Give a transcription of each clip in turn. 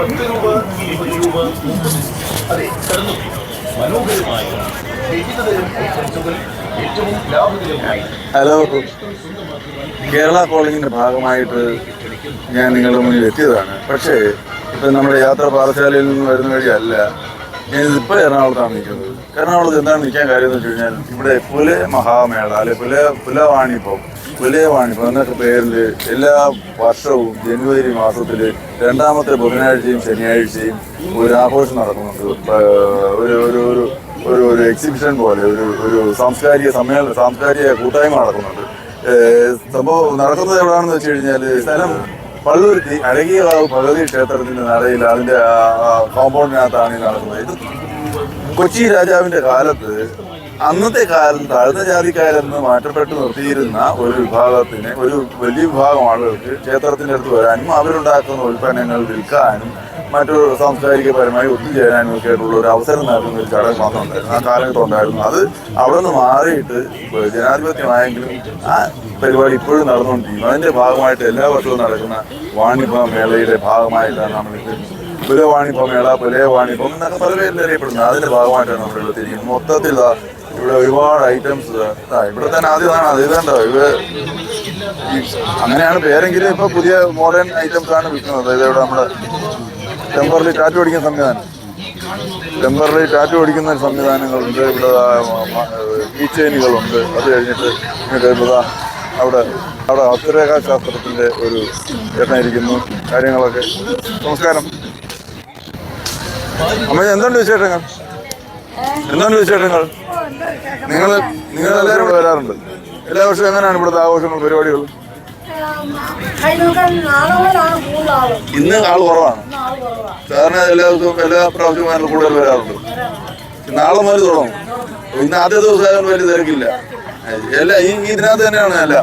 പത്ത് രൂപ ഇരുപത് രൂപ അതെ കടന്നു. മനോഹരമായ ഹലോ കേരള കോളേജിന്റെ ഭാഗമായിട്ട് ഞാൻ നിങ്ങളുടെ മുന്നിൽ എത്തിയതാണ്. പക്ഷേ ഇപ്പം നമ്മുടെ യാത്ര പാഠശാലയിൽ നിന്ന് വരുന്ന വഴിയല്ല. ഞാൻ ഇപ്പോൾ എറണാകുളത്താണ് നിൽക്കുന്നത്. എറണാകുളത്ത് എന്താണ് നിൽക്കാൻ കാര്യം എന്ന് വെച്ച് കഴിഞ്ഞാൽ ഇവിടെ പുല മഹാമേള അല്ലെ പുല പുലവാണിപ്പം പുലയവാണിപ്പം എന്നൊക്കെ പേരിൽ എല്ലാ വർഷവും ജനുവരി മാസത്തിൽ രണ്ടാമത്തെ ബുധനാഴ്ചയും ശനിയാഴ്ചയും ഒരു ആഘോഷം നടക്കുന്നുണ്ട്. ഒരു ഒരു ഒരു ഒരു ഒരു എക്സിബിഷൻ പോലെ ഒരു ഒരു സാംസ്കാരിക സമ്മേളനം സാംസ്കാരിക കൂട്ടായ്മ നടക്കുന്നുണ്ട്. സംഭവം നടക്കുന്നത് എവിടെയാണെന്ന് വെച്ച് കഴിഞ്ഞാൽ സ്ഥലം പള്ളുരുത്തി അഴകിയ ഭഗവതി ക്ഷേത്രത്തിന്റെ നടയിൽ അതിന്റെ കോമ്പൗണ്ടിനകത്താണ് നടക്കുന്നത്. കൊച്ചി രാജാവിന്റെ കാലത്ത് അന്നത്തെ കാലം താഴ്ന്ന ജാതിക്കാരെന്ന് മാറ്റപ്പെട്ട് നിർത്തിയിരുന്ന ഒരു വിഭാഗത്തിന് ഒരു വലിയ വിഭാഗം ആളുകൾക്ക് ക്ഷേത്രത്തിന്റെ അടുത്ത് വരാനും അവരുണ്ടാക്കുന്ന ഉൽപ്പന്നങ്ങൾ വിൽക്കാനും മറ്റു സാംസ്കാരികപരമായി ഒത്തുചേരാനും ഒക്കെ ആയിട്ടുള്ള ഒരു അവസരം നൽകുന്ന ഒരു ചടങ്ങ് വന്നിട്ടുണ്ടായിരുന്നു ആ കാലഘട്ടം ഉണ്ടായിരുന്നു. അത് അവിടെ നിന്ന് മാറിയിട്ട് ജനാധിപത്യമായെങ്കിലും ആ പരിപാടി ഇപ്പോഴും നടന്നുകൊണ്ടിരിക്കുന്നു. അതിന്റെ ഭാഗമായിട്ട് എല്ലാ വർഷവും നടക്കുന്ന വാണിഭ മേളയുടെ ഭാഗമായിട്ടാണ് നമ്മളിത് പുലവാണിഭ മേള പുലയവാണിഭം എന്നൊക്കെ പല പേരിൽ അറിയപ്പെടുന്നത്. അതിന്റെ ഭാഗമായിട്ടാണ് നമ്മൾ ഇവിടെ തിരിക്കുന്നത് മൊത്തത്തിൽ ഇവിടെ ഒരുപാട് ഐറ്റംസ് ഇവിടെ തന്നെ ആദ്യമാണ് അത് ഇതുണ്ടോ ഈ- അങ്ങനെയാണ് പേരെങ്കിലും ഇപ്പൊ പുതിയ മോഡേൺ ഐറ്റംസ് ആണ് വിൽക്കുന്നത്. അതായത് ഇവിടെ നമ്മുടെ ടെമ്പററി ടാറ്റു അടിക്കുന്ന സംവിധാനം. ടെമ്പററി ടാറ്റു അടിക്കുന്ന സംവിധാനങ്ങളുണ്ട്. ഇവിടെ ഈ ചെയിനുകളുണ്ട് അത് കഴിഞ്ഞിട്ട് ഇവിടെ അവിടെ അവിടെ അസുരേഖാ ശാസ്ത്രത്തിന്റെ ഒരു ചേട്ടനായിരിക്കുന്നു. കാര്യങ്ങളൊക്കെ. നമസ്കാരം. അമ്മ എന്തുണ്ട് വിശേഷങ്ങൾ? എന്തുണ്ട് വിശേഷങ്ങൾ? നിങ്ങൾ നിങ്ങൾ എല്ലാവരും ഇവിടെ വരാറുണ്ട്. എല്ലാ വർഷവും എങ്ങനെയാണ് ഇവിടുത്തെ ആഘോഷങ്ങൾ പരിപാടികൾ? ഇന്ന് ആൾ കുറവാണ്. സാറിന് എല്ലാ ദിവസവും എല്ലാ പ്രാവശ്യവും കൂടുതൽ വരാറുണ്ട്. നാളെ മുതൽ തുടങ്ങും. ഇന്ന് ആദ്യ ദിവസം വലിയ തിരക്കില്ല. അല്ല ഈ ഇതിനകത്ത് തന്നെയാണ് അതെ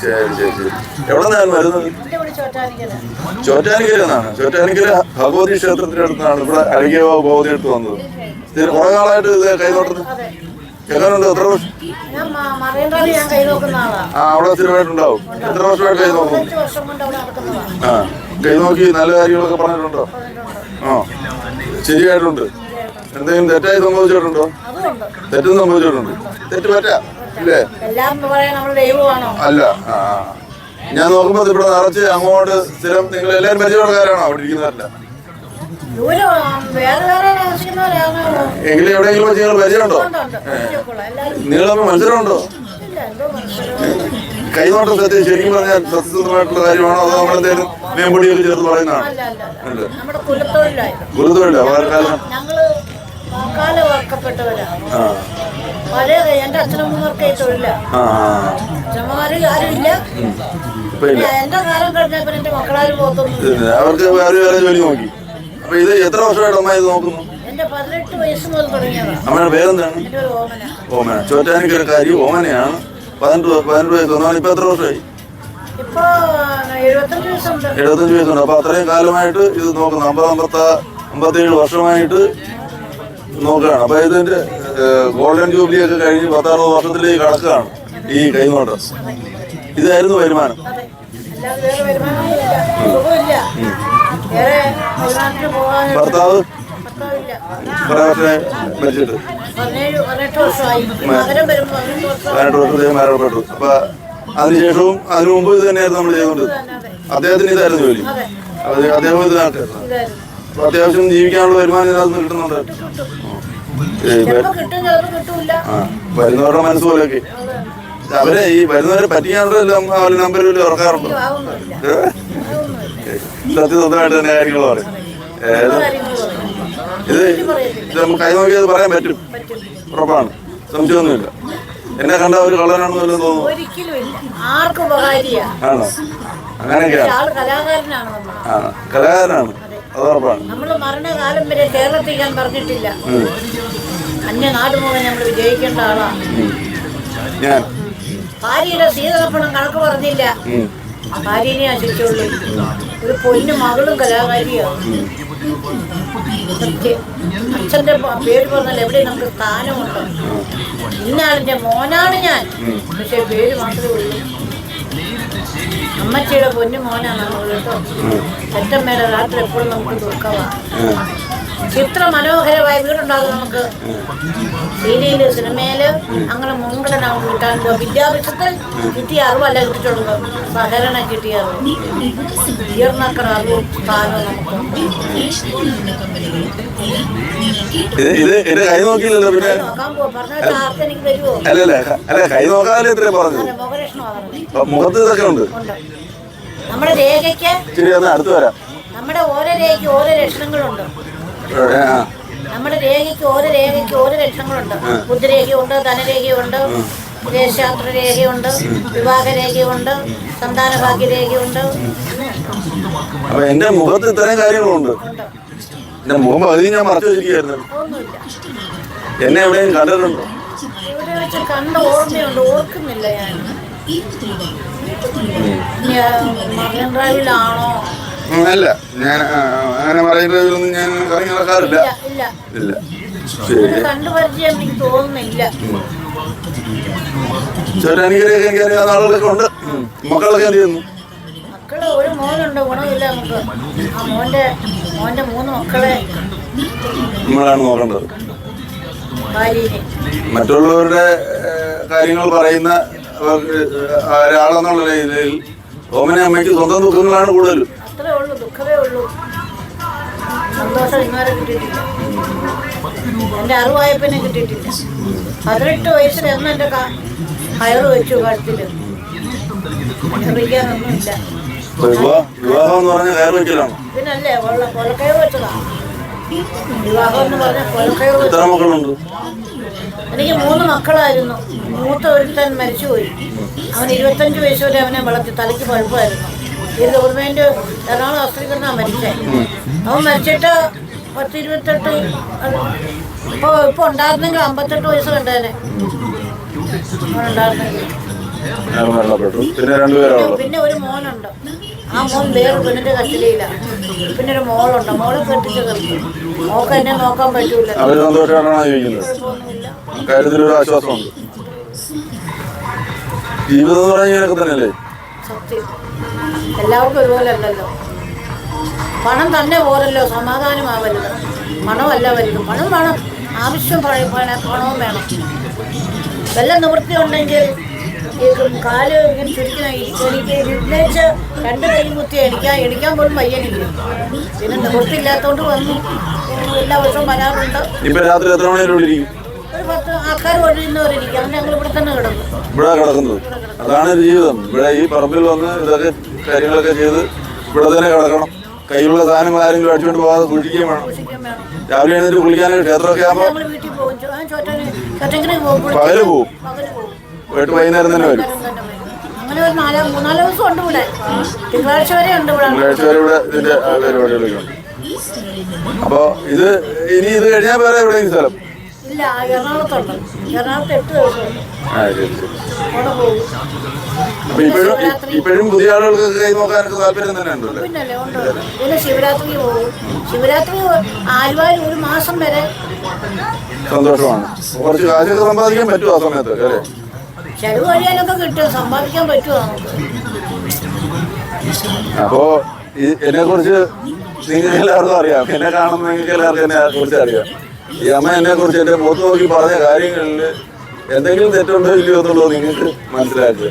ശരി ശരി ശരി. എവിടെ നിന്നാണ് വരുന്നത്? ചോറ്റാനിക്കലെന്നാണ് ചോറ്റാനിക്കല ഭഗവതി ക്ഷേത്രത്തിന്റെ അടുത്താണ് ഇവിടെ അഴകിയ ഭഗവതി എടുത്ത് വന്നത്. സ്ഥിരം കുറെ നാളായിട്ട് ഇത് കൈനോട്ടത്തിന് അതെ. എങ്ങനെയുണ്ട് എത്ര വർഷം ആ അവിടെ സ്ഥിരമായിട്ടുണ്ടാവും. എത്ര വർഷമായിട്ട് കൈ നോക്കും അഞ്ച് വർഷം കൊണ്ട് അവിടെ നടക്കുന്നതാ. ആ കൈ നോക്കി നല്ല കാര്യങ്ങളൊക്കെ പറഞ്ഞിട്ടുണ്ടോ? ആ ശരിയായിട്ടുണ്ട്. എന്തെങ്കിലും തെറ്റായി സംഭവിച്ചിട്ടുണ്ടോ തെറ്റും സംഭവിച്ചിട്ടുണ്ട് തെറ്റ് പറ്റാ ഇല്ലേ? അല്ല ആ. ഞാൻ നോക്കുമ്പോൾ ഇവിടെ നിറച്ച് അങ്ങോട്ട് സ്ഥിരം നിങ്ങൾ എല്ലാവരും കാര്യമാണോ അവിടെ ഇരിക്കുന്നവരല്ല? എങ്കിലും എവിടെയെങ്കിലും വെച്ച് നിങ്ങൾ പരിചയമുണ്ടോ? തമ്മിൽ മത്സരമുണ്ടോ? കൈനോട്ടം സത്യം ശരിക്കും പറഞ്ഞാൽ സത്യസന്ധമായിട്ടുള്ള കാര്യമാണോ അതോ നമ്മളെന്തെങ്കിലും മേമ്പൊടിയൊക്കെ ചേർത്ത് പറയുന്നതാണ്? ഗുരുത്വമില്ല വാർക്കാലം എന്റെ തൊഴില. അച്ഛന്മാര് ആരുമില്ല. എന്റെ കാലം കഴിഞ്ഞപ്പോ എന്റെ മക്കളാരും പോത്തൊന്നും ഇത് അവർക്ക് വേറെ വേറെ ജോലി നോക്കി. അപ്പൊ ഇത് എത്ര വർഷമായിട്ട് അമ്മ ഇത് നോക്കുന്നു? അമ്മയുടെ പേരെന്താണ്? ഓമന. ചോറ്റാനിക്കരക്കാരി ഓമനയാണ്. പതിനെട്ട് പതിനെട്ട് വയസ്സ് ഒന്നാണ് ഇപ്പൊ എത്ര വർഷമായി? എഴുപത്തഞ്ച് വയസ്സുണ്ട്. എഴുപത്തഞ്ച് വയസ്സുണ്ട്. അപ്പൊ അത്രയും കാലമായിട്ട് ഇത് നോക്കുന്നു. അമ്പത് അമ്പത്ത അമ്പത്തേഴ് വർഷമായിട്ട് നോക്കുകയാണ്. അപ്പൊ ഇതിന്റെ ഗോൾഡൻ ജൂബിലി ഒക്കെ കഴിഞ്ഞ് പത്തറുപത് വർഷത്തിലേക്ക് കടക്കുകയാണ് ഈ കൈനോട്ട്. ഇതായിരുന്നു വരുമാനം. ഭർത്താവ്? മരിച്ചിട്ട് പതിനെട്ട് വർഷത്തേക്ക് മരണപ്പെട്ടു അപ്പൊ അതിനുശേഷവും അതിനു മുമ്പ് ഇത് തന്നെയായിരുന്നു നമ്മൾ ചെയ്തുകൊണ്ട് അദ്ദേഹത്തിന് ഇതായിരുന്നു ജോലി. അതെ. അദ്ദേഹം ഇത് നാട്ടിലായിരുന്നു ഇതായിരുന്നു. അപ്പൊ അത്യാവശ്യം ജീവിക്കാനുള്ള വരുമാനം ഇതിനകത്ത് നിന്ന് കിട്ടുന്നുണ്ട് ആ, വരുന്നവരുടെ മനസ്സ് പോലെയൊക്കെ. അവരെ ഈ വരുന്നവരെ പറ്റിക്കാനുള്ള നമ്പറിൽ ഇറക്കാറുണ്ടോ? സത്യസന്ധമായിട്ട് തന്നെ കാര്യങ്ങൾ പറയും. ഇത് ഇത് നമുക്ക് കൈ നോക്കിയത് പറയാൻ പറ്റും. ഉറപ്പാണ്. സംശയമൊന്നുമില്ല. എന്നെ കണ്ട ഒരു കള്ളനാണെന്ന് വല്ലതും തോന്നുന്നു? ആണോ? അങ്ങനെയൊക്കെയാണ് ആ കലാകാരനാണ്. അത് ഉറപ്പാണ്. നമ്മൾ മരണകാലം വരെ കേരളത്തിൽ ഞാൻ പറഞ്ഞിട്ടില്ല. ഉം. അന്യനാട് മുഴുവൻ നമ്മൾ വിജയിക്കേണ്ട ആളാണ് ഞാൻ. ഭാര്യയുടെ സീതകപ്പണം കണക്ക് പറഞ്ഞില്ല. ഭാര്യനെ ആശിച്ചുള്ളൂ ഒരു പൊന്നു മകളും കലാകാരിയാണ് പ- പേര് പറഞ്ഞാൽ എവിടെ നമുക്ക് സ്ഥാനമുണ്ട്? ഇന്നാളിന്റെ മോനാണ് ഞാൻ. പക്ഷെ പേര് മാത്രമേ ഉള്ളൂ. അമ്മച്ചിയുടെ പൊന്നു മോനാണ് നമ്മൾ കേട്ടോ. അച്ഛമ്മയുടെ രാത്രി എപ്പോഴും നമുക്ക് ദുഃഖമാണ് ചിത്ര മനോഹരമായ വീടുണ്ടാകും നമുക്ക്. സീരിയൽ സിനിമയിൽ അങ്ങനെ മുൻഗണന കിട്ടാൻ വിദ്യാഭ്യാസത്തിൽ കിട്ടിയ അറിവല്ല കിട്ടിയിട്ടുള്ളത് സഹകരണ കിട്ടിയ അറിവ്. ഉയർന്നക്കണ അറിവും സ്ഥാനവും മുഖത്ത് ഇതൊക്കെ ഉണ്ട്. നമ്മുടെ രേഖയ്ക്ക് അടുത്ത് വരാം. നമ്മുടെ ഓരോ രേഖയ്ക്ക് ഓരോ ലക്ഷണങ്ങളുണ്ട്. നമ്മുടെ രേഖയ്ക്ക് ഓരോ രേഖയ്ക്ക് ഓരോ ലക്ഷണങ്ങളുണ്ട് ബുദ്ധിരേഖയുണ്ട് ധനരേഖയുണ്ട് വിദേശയാത്ര രേഖയുണ്ട് വിവാഹ രേഖയുണ്ട് സന്താന ഭാഗ്യരേഖയുണ്ട് അപ്പൊ എന്റെ മുഖത്ത് ഇത്രയും കാര്യങ്ങളുണ്ട്. എന്റെ മുഖം പകുതി ഞാൻ മറച്ചു വെച്ചിരിക്കുന്നു എന്നെ എവിടെയും കണ്ടിട്ടുണ്ടോ? ഇവിടെ വെച്ച് കണ്ട ഓർമ്മയുണ്ട്. ഓർക്കുന്നില്ല ഞാൻ. മറൈൻ ഡ്രൈവിലാണോ? അല്ല. ഞാൻ അങ്ങനെ പറയുന്നതിലൊന്നും ഞാൻ കറങ്ങി നടക്കാറില്ല. ഇല്ല ആളുകളൊക്കെ ഉണ്ട്. മക്കളൊക്കെ എന്ത് ചെയ്യുന്നു? മക്കൾ ഒരു മോനുണ്ട് ഗുണമില്ല നമുക്ക്. ആ മോന്റെ മോന്റെ മൂന്ന് മക്കളെ. നമ്മളാണ് നോക്കേണ്ടത്. മറ്റുള്ളവരുടെ കാര്യങ്ങൾ പറയുന്ന ഒരാളെന്നുള്ള രീതിയിൽ ഓമന അമ്മയ്ക്ക് സ്വന്തം ദുഃഖങ്ങളാണ് കൂടുതലും. സന്തോഷം ഇന്നുവരെ കിട്ടിയിട്ടില്ല. എന്റെ അറിവായപ്പനെ കിട്ടിയിട്ടില്ല. പതിനെട്ട് വയസ്സിൽ അന്ന് എന്റെ കയറ് വെച്ചു വിവാഹം വിവാഹം എന്ന് പറഞ്ഞ കൊലക്കയറ് വിവാഹം എന്ന് പറഞ്ഞ കൊലക്കയറ് വെച്ചു. എത്ര മക്കളുണ്ട്? എനിക്ക് മൂന്ന് മക്കളായിരുന്നു. മൂത്ത ഒരുത്തൻ മരിച്ചുപോയി. അവൻ ഇരുപത്തഞ്ച് വയസ്സ് വരെ അവനെ വളർത്തി. തലയ്ക്ക് പഴുപ്പായിരുന്നു. ഈ ഗവൺമെന്റ് എറണാകുളം ആസ്ത്രീകരണമാണ് മരിച്ചേ. അവൻ മരിച്ചിട്ട് പത്ത് ഇരുപത്തെട്ട് ഇപ്പൊ ഇപ്പൊ ഉണ്ടായിരുന്നെങ്കിൽ അമ്പത്തെട്ട് വയസ്സ് കണ്ടേനെ. പിന്നെ ഒരു മോനുണ്ട്. ആ മോൻ വേറെ പെണ്ണിന്റെ കട്ടിലയില്ല പിന്നെ ഒരു മോളുണ്ട്. മോളെ കെട്ടിച്ച് നിർത്തി. മോക്ക് എന്നെ നോക്കാൻ പറ്റൂല. കാര്യത്തിലൊരു ആശ്വാസമുണ്ട്. ജീവിതം എന്ന് പറഞ്ഞാൽ തന്നെയല്ലേ? സത്യം. എല്ലാവർക്കും ഒരുപോലെ അല്ലല്ലോ. പണം തന്നെ പോരല്ലോ സമാധാനമാവരുത്. പണമല്ല വലുത്. പണം വേണം. ആവശ്യം പണവും വേണം. വല്ല നിവൃത്തി ഉണ്ടെങ്കിൽ കാൽ ഇങ്ങനെ ചുരുക്കുന്ന എനിക്ക് എഴുന്നേച്ച് രണ്ട് കൈ കുത്തി എണിക്കാൻ എണിക്കാൻ പോലും വയ്യനില്ല. പിന്നെ നിവൃത്തി ഇല്ലാത്തതുകൊണ്ട് വന്നു. എല്ലാ വർഷവും വരാറുണ്ട്. ഇപ്പൊ രാത്രി എത്ര മണിവരെ ഒരു പത്ത് ആൾക്കാർ കൊണ്ടിരുന്നവരിരിക്കും അങ്ങനെ ഞങ്ങൾ ഇവിടെ തന്നെ കിടന്നു ഇവിടെ കിടക്കുന്നത്. അതാണ് ജീവിതം. ഇവിടെ ഈ പറമ്പിൽ വന്ന് ഇതൊക്കെ കാര്യങ്ങളൊക്കെ ചെയ്ത് ഇവിടെ തന്നെ കിടക്കണം. കയ്യിലുള്ള സാധനങ്ങൾ ആരെങ്കിലും അടിച്ചുകൊണ്ട് പോകാതെ സൂക്ഷിക്കുകയും വേണം. രാവിലെ എഴുന്നേറ്റ് കുളിക്കാനായിട്ട് ക്ഷേത്രമൊക്കെ ആകുമ്പോൾ ഞങ്ങൾ വീട്ടിൽ പോകും. ചോ- ആ ചോറ്റന് ചോറ്റങ്കിന് പോകും. പകൽ പോവും. പകൽ പോകും പോയിട്ട് വൈകുന്നേരം തന്നെ വരും. അങ്ങനെ ഒരു നാലാ മൂന്നാൽ ദിവസം ഉണ്ട് ഇവിടെ. തിങ്കളാഴ്ച വരെ ഉണ്ട് ഇവിടെ. തിങ്കളാഴ്ച വരെ ഇവിടെ ഇതിന്റെ ആ, പരിപാടികളൊക്കെ ഉണ്ട്. അപ്പൊ ഇത് ഇനി ഇത് കഴിഞ്ഞാൽ വേറെ എവിടെയെങ്കിലും സ്ഥലം. ഇല്ല എറണാകുളത്തുണ്ട് എറണാകുളത്ത് എട്ട് ദിവസം അവിടെ പോകും. ഇപ്പോഴും ഇപ്പോഴും പുതിയ ആളുകൾക്ക് കൈ നോക്കാനൊക്കെ താല്പര്യം തന്നെ ഉണ്ടല്ലോ പിന്നല്ലേ ഉണ്ട് പിന്നെ ശിവരാത്രി പോകും. ശിവരാത്രി ആലുവായിൽ ഒരു മാസം വരെ സന്തോഷമാണ്. കുറച്ച് കാശൊക്കെ സമ്പാദിക്കാൻ പറ്റുമോ ആ സമയത്ത് അല്ലേ? ചെലവ് കഴിയാനൊക്കെ കിട്ടും. സമ്പാദിക്കാൻ പറ്റുമോ? അപ്പോ എന്നെ കുറിച്ച് നിങ്ങൾക്ക് എല്ലാവർക്കും അറിയാം. എന്നെ കാണുന്ന നിങ്ങൾക്ക് എല്ലാവർക്കും എന്നെ കുറിച്ച് അറിയാം. ഈ അമ്മ എന്നെ കുറിച്ച് എന്റെ പുറത്തു നോക്കി പറഞ്ഞ കാര്യങ്ങളിൽ എന്തെങ്കിലും തെറ്റുണ്ടോ ഇല്ലയോ എന്നുള്ളത് നിങ്ങൾക്ക് മനസ്സിലാക്കുക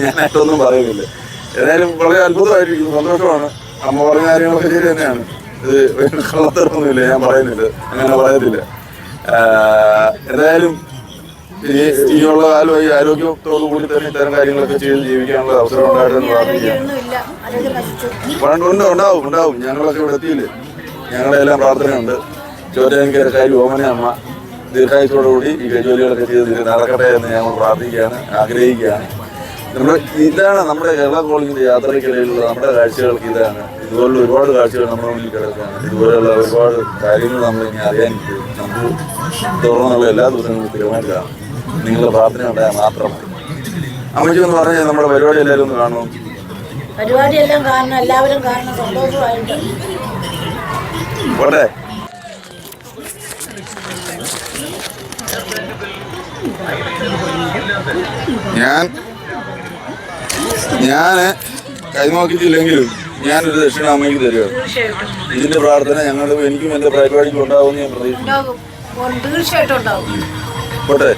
ഞാനായിട്ടൊന്നും പറയുന്നില്ല. ഏതായാലും വളരെ അത്ഭുതമായിരിക്കും സന്തോഷമാണ്. അമ്മ പറഞ്ഞ കാര്യങ്ങളൊക്കെ ശരി തന്നെയാണ്. ഇത് കള്ളത്തരമൊന്നുമില്ല ഞാൻ പറയുന്നില്ല. അങ്ങനെ പറയത്തില്ല. എന്തായാലും ഇനി ഇനിയുള്ള കാലം ഈ ആരോഗ്യത്തോടു കൂടി തന്നെ ഇത്തരം കാര്യങ്ങളൊക്കെ ചെയ്ത് ജീവിക്കാനുള്ള അവസരം ഉണ്ടായിട്ടെന്ന് ഇനി പ്രാർത്ഥിക്കുകയാണ് ആരോഗ്യമൊന്നും ഇല്ല ആരോഗ്യം നശിച്ചു. പണ്ട് ഉണ്ട് ഉണ്ടാവും ഉണ്ടാവും. ഞങ്ങളൊക്കെ ഇവിടെ എത്തിയില്ലേ? ഞങ്ങളുടെ എല്ലാം പ്രാർത്ഥനയുണ്ട്. ചോരനിക്കരക്കാരി ഓമന അമ്മ ദീർഘായുസോടുകൂടി ഈ ജോലികളൊക്കെ ചെയ്ത് നടക്കട്ടെ എന്ന് ഞങ്ങൾ പ്രാർത്ഥിക്കുകയാണ് ആഗ്രഹിക്കുകയാണ്. നമ്മൾ ഇതാണ് നമ്മുടെ കേരള കോളേജിന്റെ യാത്രയ്ക്കിടയിലുള്ള നമ്മുടെ കാഴ്ചകൾക്ക് ഇതാണ്. ഇതുപോലുള്ള ഒരുപാട് കാഴ്ചകൾ നമ്മുടെ മുന്നിൽ കിടക്കുകയാണ്. ഇതുപോലെയുള്ള ഒരുപാട് കാര്യങ്ങൾ നമ്മൾ ഇനി അറിയാൻ നമുക്ക് തുറന്നുള്ള എല്ലാ ദിവസങ്ങളും സ്ഥിരമായിട്ട് നിങ്ങളുടെ പ്രാർത്ഥന ഉണ്ടായാൽ മാത്രം മതി. അമ്മച്ചി എന്ന് പറഞ്ഞാൽ നമ്മുടെ പരിപാടി എല്ലാവരും ഒന്ന് കാണും പരിപാടി എല്ലാം കാണണം എല്ലാവരും കാണണം സന്തോഷമായിട്ട്. പോട്ടെ. ഞാൻ ഞാൻ കൈമോക്കിട്ടില്ലെങ്കിലും ഞാനൊരു ദക്ഷിണ അമ്മയ്ക്ക് തരുക ഇതിന്റെ പ്രാർത്ഥന ഞങ്ങളുടെ എനിക്കും എന്റെ പരിപാടിക്കും ഉണ്ടാവും ഞാൻ പ്രതീക്ഷിക്കുന്നു. ഓ, തീർച്ചയായിട്ടും ഉണ്ടാകും. പോട്ടെ